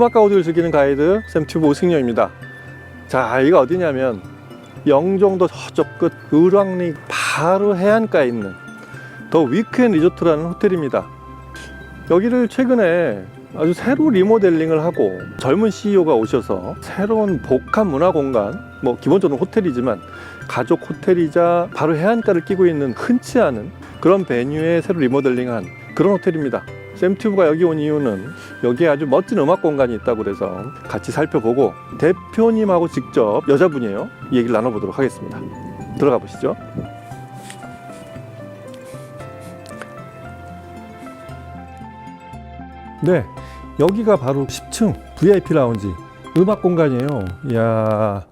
음악과 오디오를 즐기는 가이드 샘튜브 오승려입니다. 자, 여기가 어디냐면 영종도 저쪽 끝 을왕리 바로 해안가에 있는 더 위크앤 리조트라는 호텔입니다. 여기를 최근에 아주 새로 리모델링을 하고 젊은 CEO가 오셔서 새로운 복합 문화 공간, 뭐 기본적으로 호텔이지만 가족 호텔이자 바로 해안가를 끼고 있는 흔치 않은 그런 베뉴에 새로 리모델링한 그런 호텔입니다. 샘튜브가 여기 온 이유는 여기에 아주 멋진 음악 공간이 있다고 그래서 같이 살펴보고 대표님하고 직접 여자분이에요. 이 얘기를 나눠보도록 하겠습니다. 들어가 보시죠. 네, 여기가 바로 10층 VIP 라운지 음악 공간이에요. 이야,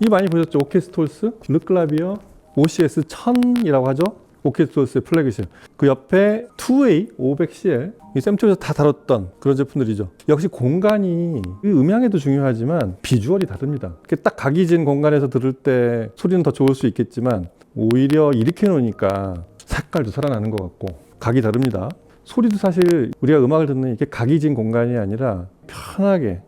이 많이 보셨죠? 오케스톨스, 르클라비어, OCS 1000이라고 하죠. 오케스톨스의 플래그십. 그 옆에 2A 500CL 이 샘쪽에서 다 다뤘던 그런 제품들이죠. 역시 공간이 이 음향에도 중요하지만 비주얼이 다릅니다. 딱 각이 진 공간에서 들을 때 소리는 더 좋을 수 있겠지만 오히려 이렇게 놓으니까 색깔도 살아나는 것 같고 각이 다릅니다. 소리도 사실 우리가 음악을 듣는 이게 각이 진 공간이 아니라 편하게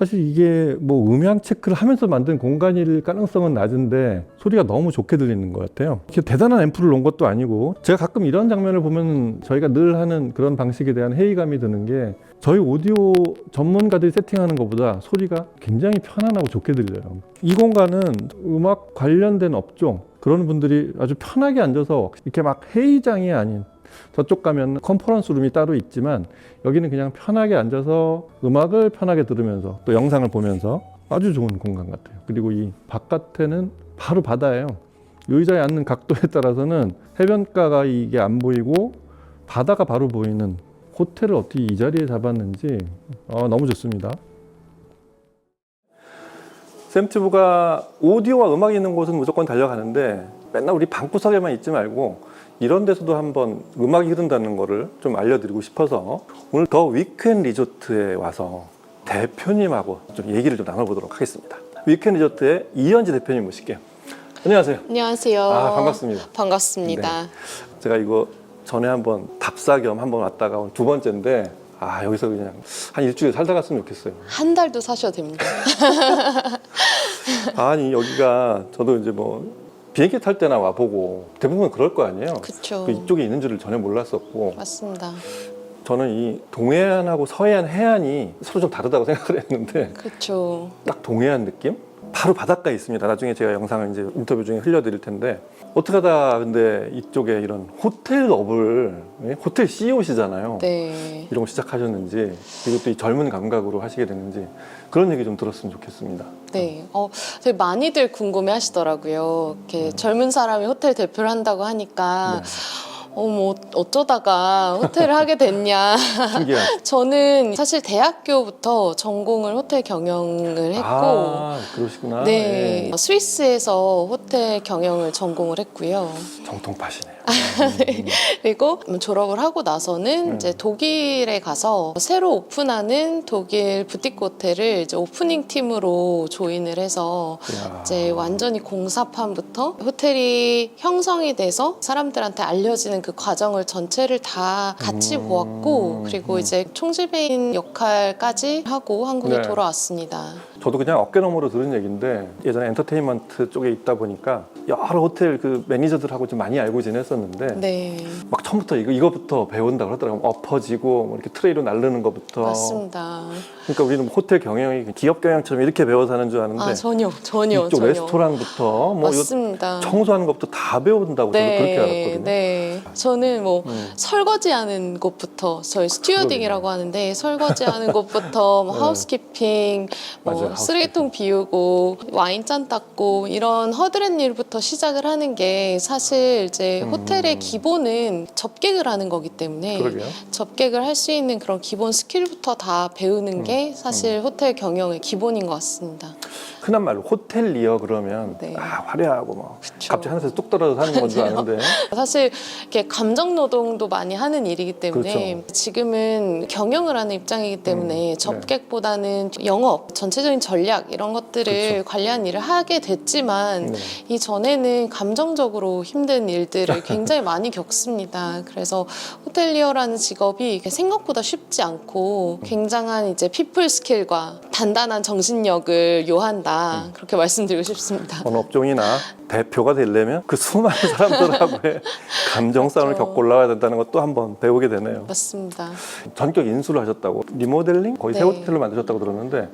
사실 이게 뭐 음향 체크를 하면서 만든 공간일 가능성은 낮은데 소리가 너무 좋게 들리는 것 같아요. 대단한 앰프를 놓은 것도 아니고 제가 가끔 이런 장면을 보면 저희가 늘 하는 그런 방식에 대한 회의감이 드는 게 저희 오디오 전문가들이 세팅하는 것보다 소리가 굉장히 편안하고 좋게 들려요. 이 공간은 음악 관련된 업종 그런 분들이 아주 편하게 앉아서 이렇게 막 회의장이 아닌 저쪽 가면 컨퍼런스 룸이 따로 있지만 여기는 그냥 편하게 앉아서 음악을 편하게 들으면서 또 영상을 보면서 아주 좋은 공간 같아요. 그리고 이 바깥에는 바로 바다예요. 의자에 앉는 각도에 따라서는 해변가가 이게 안 보이고 바다가 바로 보이는 호텔을 어떻게 이 자리에 잡았는지 어, 너무 좋습니다. 샘튜브가 오디오와 음악이 있는 곳은 무조건 달려가는데 맨날 우리 방구석에만 있지 말고 이런 데서도 한번 음악이 흐른다는 거를 좀 알려드리고 싶어서 오늘 더 위크앤 리조트에 와서 대표님하고 좀 얘기를 좀 나눠보도록 하겠습니다. 위크앤 리조트의 이현지 대표님 모실게요. 안녕하세요. 안녕하세요. 아, 반갑습니다. 반갑습니다. 제가 이거 전에 한번 답사 겸 한번 왔다가 오늘 두 번째인데 아 여기서 그냥 한 일주일 살다 갔으면 좋겠어요. 한 달도 사셔도 됩니다. 아니 여기가 저도 이제 뭐 비행기 탈 때나 와 보고 대부분 그럴 거 아니에요. 그쵸. 그 이쪽에 있는 줄을 전혀 몰랐었고 맞습니다. 저는 이 동해안하고 서해안 해안이 서로 좀 다르다고 생각을 했는데 그쵸. 딱 동해안 느낌? 바로 바닷가에 있습니다. 나중에 제가 영상을 이제 인터뷰 중에 흘려드릴 텐데 어떻게 하다 근데 이쪽에 이런 호텔 업을 예? 호텔 CEO시잖아요. 네. 이런 거 시작하셨는지 그리고 또 이 젊은 감각으로 하시게 됐는지 그런 얘기 좀 들었으면 좋겠습니다. 네. 어, 되게 많이들 궁금해 하시더라고요. 이렇게 젊은 사람이 호텔 대표를 한다고 하니까, 네. 어, 뭐, 어쩌다가 호텔을 하게 됐냐. 신기하죠. 저는 사실 대학교부터 전공을 호텔 경영을 했고, 아 그러시구나. 네. 예. 스위스에서 호텔 경영을 전공을 했고요. 정통파시네요. 그리고 졸업을 하고 나서는 음. 이제 독일에 가서 새로 오픈하는 독일 부티크 호텔을 이제 오프닝 팀으로 조인을 해서 이야. 이제 완전히 공사판부터 호텔이 형성이 돼서 사람들한테 알려지는 그 과정을 전체를 다 같이 음. 보았고 그리고 음. 이제 총질배인 역할까지 하고 한국에 네. 돌아왔습니다. 저도 그냥 어깨너머로 들은 얘기인데 예전에 엔터테인먼트 쪽에 있다 보니까 여러 호텔 그 매니저들하고 좀 많이 알고 지냈었는데 네, 막 처음부터 이거 이거부터 배운다 그러더라고요. 엎어지고 뭐 이렇게 트레이로 나르는 것부터. 맞습니다. 그러니까 우리는 호텔 경영이 기업 경영처럼 이렇게 배워서 하는 줄 아는데 아 전혀 전혀 이쪽 전혀 레스토랑부터 뭐 맞습니다. 청소하는 것부터 다 배운다고 저는 그렇게 알았거든요. 네. 저는 뭐 음. 설거지하는 곳부터 저희 스튜어딩이라고 하는데 설거지하는 곳부터 뭐 네. 하우스키핑, 뭐 맞아요, 쓰레기통 비우고 와인잔 닦고 이런 허드렛 일부터 시작을 하는 게 사실 이제 음. 호텔의 기본은 접객을 하는 거기 때문에 그러게요. 접객을 할 수 있는 그런 기본 스킬부터 다 배우는 음. 게 사실 호텔 경영의 기본인 것 같습니다. 흔한 말로 호텔리어 그러면 네. 아 화려하고 뭐 그쵸. 갑자기 하늘에서 뚝 떨어져 사는 건줄 맞아요. 아는데 사실 이렇게 감정 노동도 많이 하는 일이기 때문에 그렇죠. 지금은 경영을 하는 입장이기 때문에 음, 네. 접객보다는 영업 전체적인 전략 이런 것들을 관리한 일을 하게 됐지만 네. 이 전에는 감정적으로 힘든 일들을 굉장히 많이 겪습니다. 그래서 호텔리어라는 직업이 생각보다 쉽지 않고 굉장한 이제 피플 스킬과 단단한 정신력을 요한다. 음. 그렇게 말씀드리고 싶습니다. 어느 업종이나 대표가 되려면 그 수많은 사람들하고의 감정 싸움을 그렇죠. 겪고 올라와야 된다는 것도 한번 배우게 되네요. 맞습니다. 전격 인수를 하셨다고 리모델링 거의 새 네. 호텔을 만드셨다고 들었는데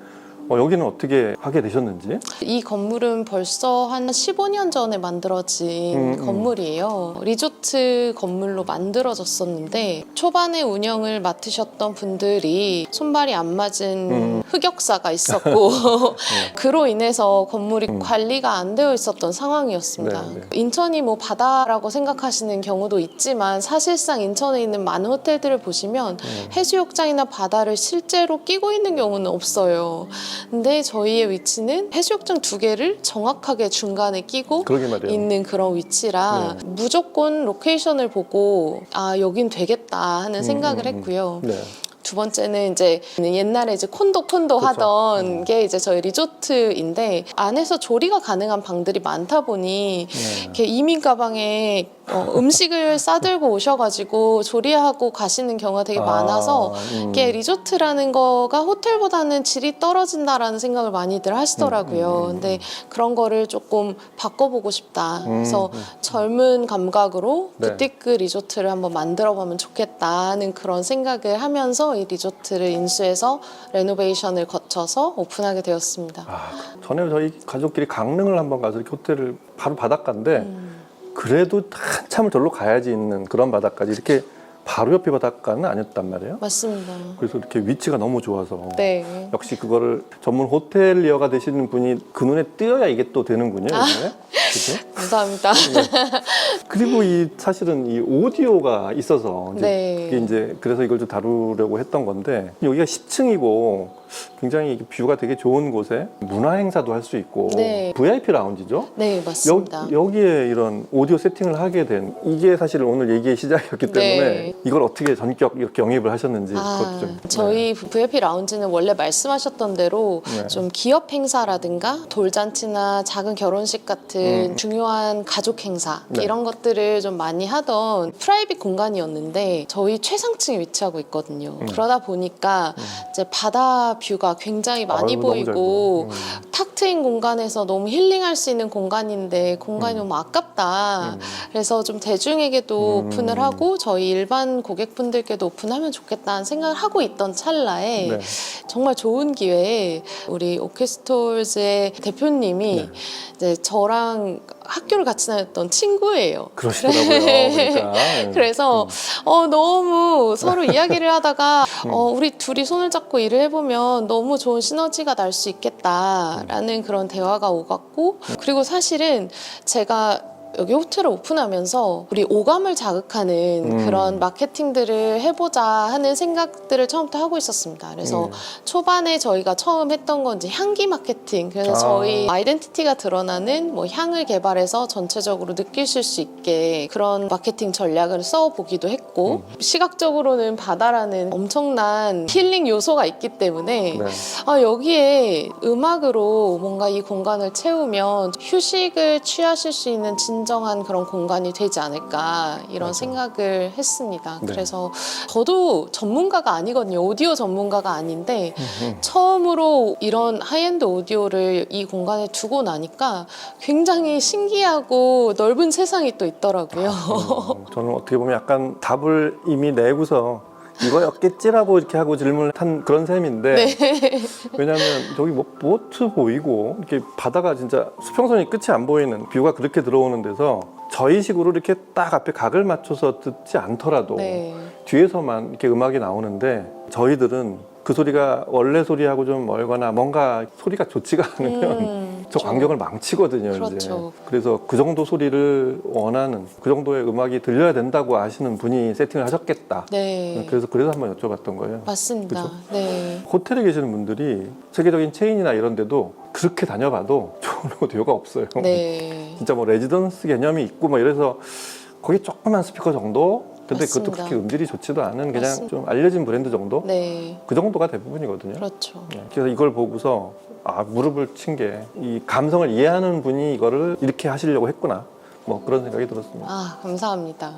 어, 여기는 어떻게 하게 되셨는지 이 건물은 벌써 한 15년 전에 만들어진 음, 음. 건물이에요. 리조트 건물로 만들어졌었는데 초반에 운영을 맡으셨던 분들이 손발이 안 맞은 음. 흑역사가 있었고 그로 인해서 건물이 관리가 안 되어 있었던 상황이었습니다. 네, 네. 인천이 뭐 바다라고 생각하시는 경우도 있지만 사실상 인천에 있는 많은 호텔들을 보시면 음. 해수욕장이나 바다를 실제로 끼고 있는 경우는 없어요. 근데 저희의 위치는 해수욕장 두 개를 정확하게 중간에 끼고 그러게 말이에요. 있는 그런 위치라 네. 무조건 로케이션을 보고 아 여긴 되겠다 하는 생각을 음, 음. 했고요. 네. 두 번째는 이제 옛날에 이제 콘도 콘도 그쵸. 하던 음. 게 이제 저희 리조트인데 안에서 조리가 가능한 방들이 많다 보니 네. 이렇게 이민 가방에 어, 음식을 싸들고 오셔가지고 조리하고 가시는 경우가 되게 아, 많아서 음. 이게 리조트라는 거가 호텔보다는 질이 떨어진다라는 생각을 많이들 하시더라고요. 음, 음, 음. 근데 그런 거를 조금 바꿔보고 싶다. 음, 그래서 음. 젊은 감각으로 네. 부티크 리조트를 한번 만들어보면 좋겠다는 그런 생각을 하면서 이 리조트를 인수해서 레노베이션을 거쳐서 오픈하게 되었습니다. 아, 전에 저희 가족끼리 강릉을 한번 가서 이렇게 호텔을 바로 바닷가인데 음. 그래도 한참을 절로 가야지 있는 그런 바닷가지 이렇게 바로 옆에 바닷가는 아니었단 말이에요. 맞습니다. 그래서 이렇게 위치가 너무 좋아서 네. 역시 그거를 전문 호텔리어가 되시는 분이 그 눈에 띄어야 이게 또 되는군요. 아. 그죠? 감사합니다. 그리고 이 사실은 이 오디오가 있어서 이제 네. 그게 이제 그래서 이걸 좀 다루려고 했던 건데 여기가 10층이고 굉장히 이게 뷰가 되게 좋은 곳에 문화 행사도 할 수 있고 네. VIP 라운지죠. 네, 맞습니다. 여, 기에 이런 오디오 세팅을 하게 된 이게 사실 오늘 얘기의 시작이었기 때문에 네. 이걸 어떻게 전격 이렇게 영입을 하셨는지 아, 그것도 좀 저희 VIP 라운지는 원래 말씀하셨던 대로 네. 좀 기업 행사라든가 돌잔치나 작은 결혼식 같은 음. 중요한 가족 행사 네. 이런 것들을 좀 많이 하던 프라이빗 공간이었는데 저희 최상층에 위치하고 있거든요. 음. 그러다 보니까 이제 바다 뷰가 굉장히 많이 아이고, 보이고. 음. 탁 트인 공간에서 너무 힐링할 수 있는 공간인데 공간이 너무 아깝다. 음. 그래서 좀 대중에게도 음. 오픈을 하고 저희 일반 고객분들께도 오픈하면 좋겠다는 생각을 하고 있던 찰나에 네. 정말 좋은 기회에 우리 오케스톨즈의 대표님이 네. 이제 저랑 학교를 같이 다녔던 친구예요. 그러시더라고요. 그러니까. 그래서 음. 어, 너무 서로 이야기를 하다가 음. 어, 우리 둘이 손을 잡고 일을 해보면 너무 좋은 시너지가 날 수 있겠다라는 그런 대화가 오갔고 그리고 사실은 제가 여기 호텔을 오픈하면서 우리 오감을 자극하는 음. 그런 마케팅들을 해보자 하는 생각들을 처음부터 하고 있었습니다. 그래서 음. 초반에 저희가 처음 했던 건 이제 향기 마케팅. 그래서 아. 저희 아이덴티티가 드러나는 뭐 향을 개발해서 전체적으로 느끼실 수 있게 그런 마케팅 전략을 써보기도 했고 음. 시각적으로는 바다라는 엄청난 힐링 요소가 있기 때문에 네. 아, 여기에 음악으로 뭔가 이 공간을 채우면 휴식을 취하실 수 있는 진 정한 그런 공간이 되지 않을까 이런 맞아요. 생각을 했습니다. 네. 그래서 저도 전문가가 아니거든요. 오디오 전문가가 아닌데 음. 처음으로 이런 하이엔드 오디오를 이 공간에 두고 나니까 굉장히 신기하고 넓은 세상이 또 있더라고요. 음, 저는 어떻게 보면 약간 답을 이미 내고서 이거였겠지라고 이렇게 하고 질문을 한 그런 셈인데 네. 왜냐하면 저기 뭐 보트 보이고 이렇게 바다가 진짜 수평선이 끝이 안 보이는 뷰가 그렇게 들어오는 데서 저희식으로 이렇게 딱 앞에 각을 맞춰서 듣지 않더라도 네. 뒤에서만 이렇게 음악이 나오는데 저희들은 그 소리가 원래 소리하고 좀 멀거나 뭔가 소리가 좋지가 않으면 음, 저 좀- 광경을 망치거든요. 이제. 그렇죠. 그래서 그 정도 소리를 원하는 그 정도의 음악이 들려야 된다고 아시는 분이 세팅을 하셨겠다. 네. 그래서 그래서 한번 여쭤봤던 거예요. 맞습니다. 그죠? 네. 호텔에 계시는 분들이 세계적인 체인이나 이런 데도 그렇게 다녀봐도 좋은 오디오가 없어요. 네. 진짜 뭐 레지던스 개념이 있고 뭐 이래서 거기 조그만 스피커 정도 근데 그것도 맞습니다. 그렇게 음질이 좋지도 않은 그냥 맞습니다. 좀 알려진 브랜드 정도? 네, 그 정도가 대부분이거든요. 그렇죠. 네, 그래서 이걸 보고서 아 무릎을 친 게 이 감성을 이해하는 분이 이거를 이렇게 하시려고 했구나. 뭐 그런 생각이 들었습니다. 아, 감사합니다.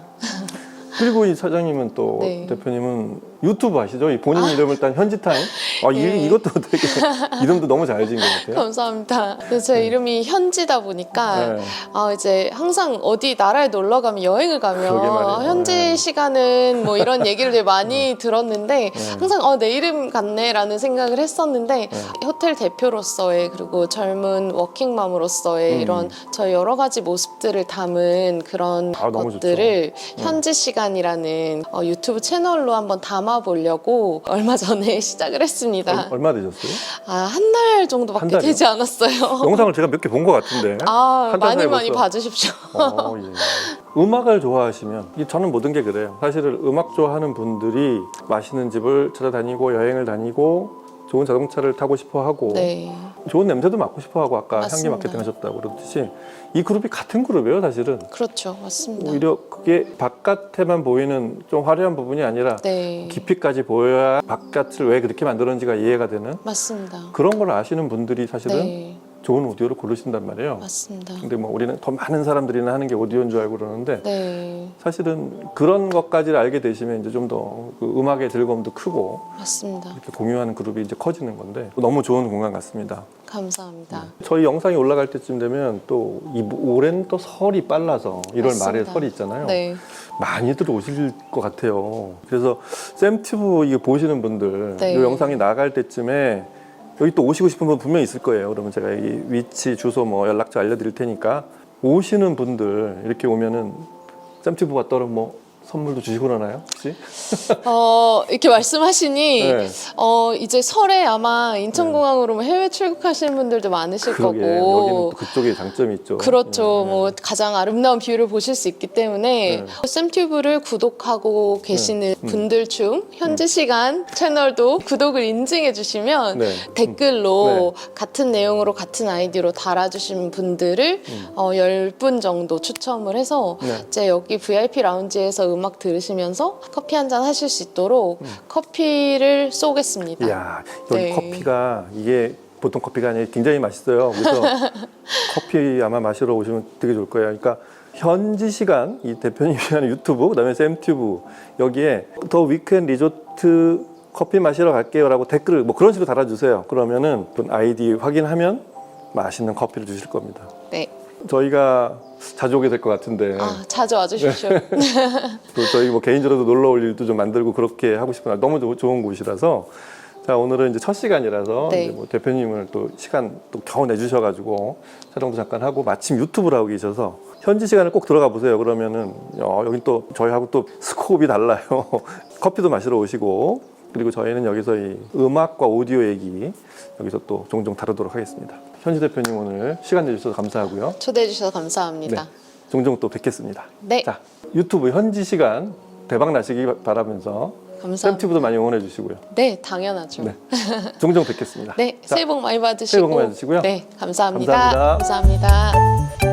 그리고 이 사장님은 또 네. 대표님은 유튜브 아시죠? 이 본인 이름을 딴 현지타임. 아, 이, 예. 이것도 되게 이름도 너무 잘 지은 것 같아요. 감사합니다. 그래서 제 이름이 현지다 보니까 네. 아 이제 항상 어디 나라에 놀러 가면 여행을 그러게 가면 말이에요. 현지 네. 시간은 뭐 이런 얘기를 되게 많이 들었는데 항상 어 내 이름 같네라는 생각을 했었는데 호텔 대표로서의 그리고 젊은 워킹맘으로서의 음. 이런 저의 여러 가지 모습들을 담은 그런 아, 너무 것들을 현지 시간이라는 어, 유튜브 채널로 한번 담아 보려고 얼마 전에 시작을 했습니다. 얼- 얼마 되셨어요? 아, 한 달 한 정도밖에 달이요? 되지 않았어요. 영상을 제가 몇 개 본 것 같은데. 아, 한달 많이 많이 벌써. 봐주십시오. 어, 예. 음악을 좋아하시면 이 저는 모든 게 그래요. 사실은 음악 좋아하는 분들이 맛있는 집을 찾아다니고 여행을 다니고 좋은 자동차를 타고 싶어 하고 네, 좋은 냄새도 맡고 싶어 하고 아까 향기 맞습니다. 마케팅 하셨다고 그러듯이 이 그룹이 같은 그룹이에요, 사실은. 그렇죠, 맞습니다. 오히려 그게 바깥에만 보이는 좀 화려한 부분이 아니라 네, 깊이까지 보여야 바깥을 왜 그렇게 만들었는지가 이해가 되는 맞습니다. 그런 걸 아시는 분들이 사실은 네, 좋은 오디오를 고르신단 말이에요. 맞습니다. 근데 뭐 우리는 더 많은 사람들이나 하는 게 오디오인 줄 알고 그러는데 네, 사실은 그런 것까지를 알게 되시면 이제 좀더그 음악의 즐거움도 크고 맞습니다. 이렇게 공유하는 그룹이 이제 커지는 건데 너무 좋은 공간 같습니다. 감사합니다. 저희 영상이 올라갈 때쯤 되면 또 이 올해는 또 설이 빨라서 1월 말에 맞습니다. 설이 있잖아요. 네, 많이들 오실 것 같아요. 그래서 샘튜브 이거 보시는 분들 네. 이 영상이 나갈 때쯤에 여기 또 오시고 싶은 분 분명 있을 거예요. 그러면 제가 이 위치, 주소, 뭐 연락처 알려드릴 테니까 오시는 분들 이렇게 오면은 샘튜브가 따로 뭐 선물도 주시고 그러나요? 혹시? 어, 이렇게 말씀하시니 네. 어, 이제 설에 아마 인천공항으로 뭐 해외 출국하시는 분들도 많으실 그러게 여기는 거고 또 그쪽에 장점이 있죠. 그렇죠. 네, 뭐 가장 아름다운 뷰를 보실 수 있기 때문에 네. 샘튜브를 구독하고 계시는 음. 분들 중 현재 시간 채널도 구독을 인증해 주시면 네. 댓글로 같은 내용으로 같은 아이디로 달아주신 분들을 어, 10분 정도 추첨을 해서 네. 이제 여기 VIP 라운지에서 음악 들으시면서 커피 한 잔 하실 수 있도록 커피를 쏘겠습니다. 음. 이야 여기 네. 커피가 이게 보통 커피가 아니라 굉장히 맛있어요. 그래서 커피 아마 마시러 오시면 되게 좋을 거예요. 그러니까 현지 시간 이 대표님이 하는 유튜브 그다음에 샘튜브 여기에 더 위크end 리조트 커피 마시러 갈게요라고 댓글을 뭐 그런 식으로 달아주세요. 그러면은 그 아이디 확인하면 맛있는 커피를 주실 겁니다. 네. 저희가 자주 오게 될 것 같은데 아, 자주 와주십시오. 또 저희 뭐 개인적으로도 놀러 올 일도 좀 만들고 그렇게 하고 싶은 날 너무 조- 좋은 곳이라서 자 오늘은 이제 첫 시간이라서 네. 이제 뭐 대표님을 또 시간 또 겨우 내주셔가지고 촬영도 잠깐 하고 마침 유튜브를 하고 계셔서 현지 시간을 꼭 들어가 보세요. 그러면은 어, 여기 또 저희하고 또 스코업이 달라요. 커피도 마시러 오시고 그리고 저희는 여기서 이 음악과 오디오 얘기 여기서 또 종종 다루도록 하겠습니다. 현지 대표님 오늘 시간 내주셔서 감사하고요. 초대해 주셔서 감사합니다. 네. 종종 또 뵙겠습니다. 네. 자, 유튜브 현지 시간 대박 나시기 바라면서 감사합니다. 샘튜브도 많이 응원해 주시고요. 네, 당연하죠. 네. 종종 뵙겠습니다. 네, 자, 새해 복 많이 받으시고. 새해 복 많이 받으시고요. 네, 감사합니다. 감사합니다. 감사합니다.